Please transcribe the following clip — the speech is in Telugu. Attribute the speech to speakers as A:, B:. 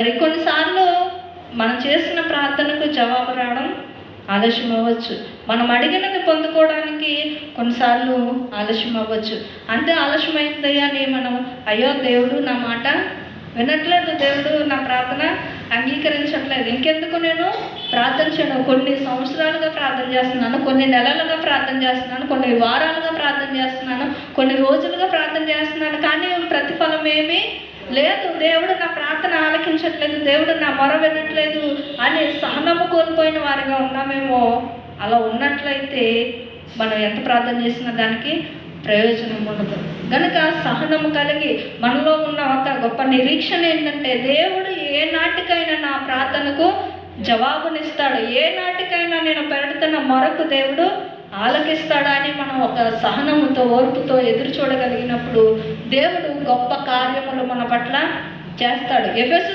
A: మరి కొన్నిసార్లు మనం చేసిన ప్రార్థనకు జవాబు రావడం ఆలస్యం అవ్వచ్చు. మనం అడిగినది పొందుకోవడానికి కొన్నిసార్లు ఆలస్యం అవ్వచ్చు. అంతే ఆలస్యమైందయ్యా అని మనం అయ్యో దేవుడు నా మాట వినట్లేదు దేవుడు నా ప్రార్థన అంగీకరించట్లేదు. ఇంకెందుకు నేను ప్రార్థన చేయడం కొన్ని సంవత్సరాలుగా ప్రార్థన చేస్తున్నాను కొన్ని నెలలుగా ప్రార్థన చేస్తున్నాను కొన్ని వారాలుగా ప్రార్థన చేస్తున్నాను కొన్ని రోజులుగా ప్రార్థన చేస్తున్నాను కానీ ప్రతిఫలం ఏమీ లేదు దేవుడు నా ప్రార్థన ఆలకించట్లేదు దేవుడు నా మొర వినట్లేదు అని సహనము కోల్పోయిన వారిగా ఉన్నామేమో అలా ఉన్నట్లయితే మనం ఎంత ప్రార్థన చేసినా దానికి ప్రయోజనం ఉండదు. కనుక సహనము కలిగి మనలో ఉన్న ఒక గొప్ప నిరీక్షణ ఏంటంటే దేవుడు ఏ నాటికైనా నా ప్రార్థనకు జవాబునిస్తాడు. ఏ నాటికైనా నేను పెడుతున్న మరొక దేవుడు ఆలకిస్తాడా అని మనం ఒక సహనముతో ఓర్పుతో ఎదురు చూడగలిగినప్పుడు దేవుడు గొప్ప కార్యములు మన పట్ల చేస్తాడు. ఎఫెస్